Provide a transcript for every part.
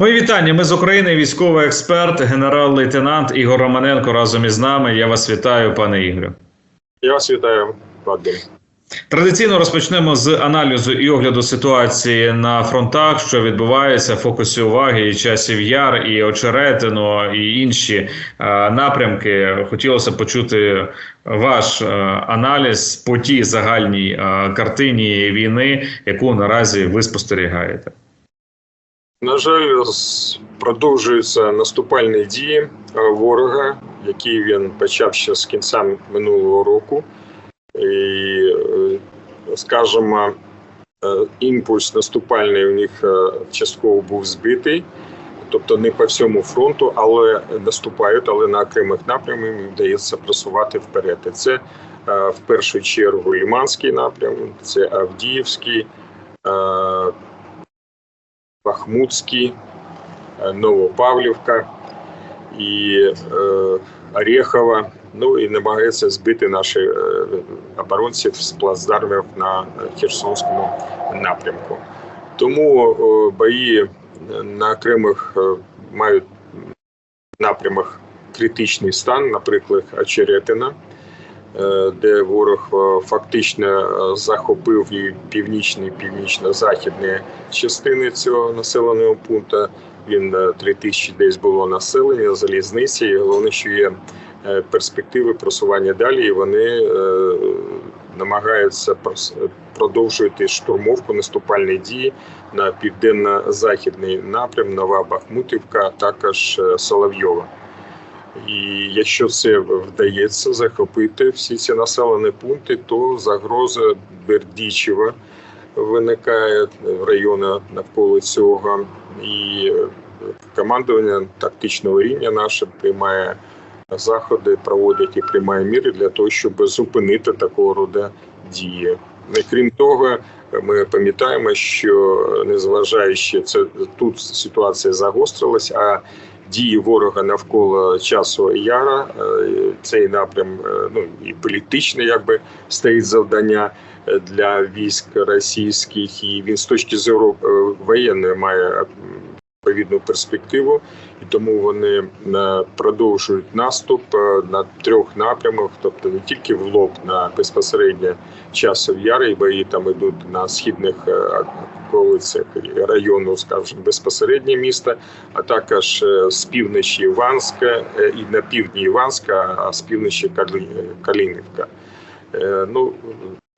Мої вітання. Ми з України. Військовий експерт, генерал-лейтенант Ігор Романенко разом із нами. Я вас вітаю, пане Ігорю. Я вас вітаю, Вадим. Традиційно розпочнемо з аналізу і огляду ситуації на фронтах, що відбувається, фокусі уваги і часів яр, і очеретино, і інші е, напрямки. Хотілося почути ваш е, аналіз по тій загальній е, картині війни, яку наразі ви спостерігаєте. На жаль, продовжуються наступальні дії е, ворога, які він почав ще з кінця минулого року. І, е, скажімо, е, імпульс наступальний у них частково був збитий, тобто не по всьому фронту, але наступають, але на окремих напрямах вдається просувати вперед. І це в першу чергу Ліманський напрям, це Авдіївський. Бахмутський, е, Новопавлівка і е, Орехова. Ну і намагається збити наші е, оборонців з плацдармів на Херсонському напрямку. Тому бої на окремих мають напрямах критичний стан, наприклад, Очеретина, де ворог е, фактично е, захопив і північні, і північно-західні частини цього населеного пункту. Він е, 3 тисячі десь було населення, залізниці. І головне, що є е, перспективи просування далі, і вони е, намагаються продовжувати штурмовку наступальні дії на південно-західний напрям, Нова Бахмутівка, також е, Соловйова. І якщо це вдається захопити всі ці населені пункти, то загроза Бердічева виникає в районі навколо цього. І е, командування тактичного рівня наше приймає заходи, проводять і приймає міри для того, щоб зупинити такого роду дії. І крім того, ми пам'ятаємо, що незважаючи це тут ситуація загострилась, а дії ворога навколо часу яра. Е, цей напрям е, ну і політичне, якби стоїть завдання е, для військ російських, і він з точки зору воєнної має відповідну перспективу, і тому вони е, продовжують наступ е, на трьох напрямах, тобто не тільки в лоб на безпосередньо часов яри, бої там йдуть на східних е, околицях району, скажімо, безпосередньо міста, а також з півночі Іванська і на півдні Іванська, а з півночі Калі- Калінівка. Ну,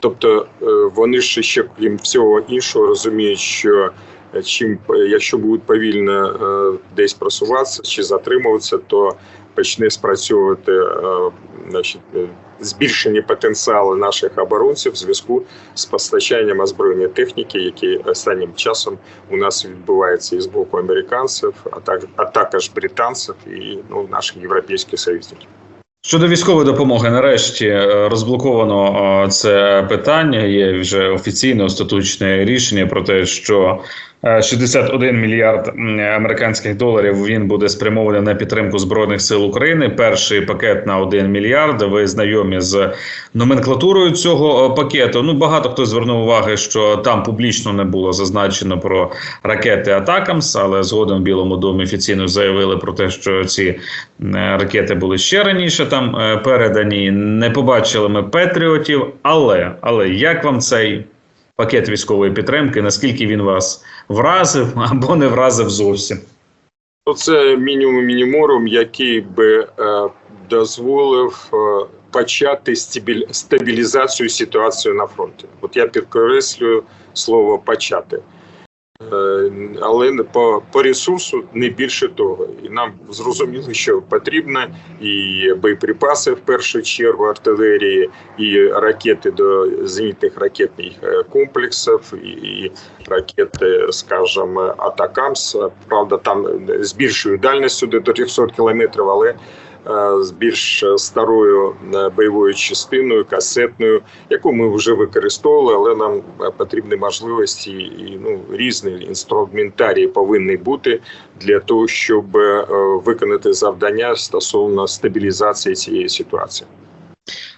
тобто вони ж ще крім всього іншого розуміють, що чим е, якщо будуть повільно е, десь просуватися чи затримуватися, то почне спрацьовувати е, значить, збільшення потенціалу наших оборонців в зв'язку з постачанням озброєння техніки, які останнім часом у нас відбувається і з боку американців, а так а також британців і ну наших європейських союзників. Щодо військової допомоги, нарешті розблоковано це питання. Є вже офіційне остаточне рішення про те, що 61 мільярд американських доларів він буде спрямований на підтримку збройних сил України. Перший пакет на 1 мільярд. Ви знайомі з номенклатурою цього е, пакету. Ну багато хто звернув уваги, що там публічно не було зазначено про ракети Атакамс, але згодом в Білому домі офіційно заявили про те, що ці е, ракети були ще раніше там е, передані. Не побачили ми Петріотів. Але але як вам цей пакет військової підтримки? Наскільки він вас вразив або не вразив зовсім? Це мінімум мініморум, який би е, дозволив е, почати стабілізацію ситуації на фронті. От я підкреслюю слово почати. Е, Але по, по ресурсу не більше того. І нам зрозуміло, що потрібно і боєприпаси в першу чергу артилерії, і ракети до зенітних ракетних е, комплексів, і, ракети, скажімо, Атакамс. Правда, там з більшою дальністю до 300 кілометрів, але з більш старою е, бойовою частиною, касетною, яку ми вже використовували, але нам е, потрібні можливості і ну різний інструментарій повинні бути для того, щоб е, виконати завдання стосовно стабілізації цієї ситуації.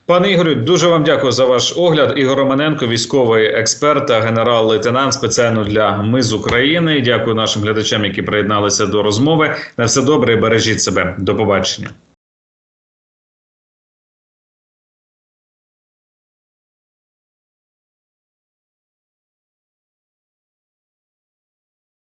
Пане Ігорю, дуже вам дякую за ваш огляд. Ігор Романенко, військовий експерт та генерал-лейтенант спеціально для ми з України. Дякую нашим глядачам, які приєдналися до розмови. На все добре і бережіть себе. До побачення.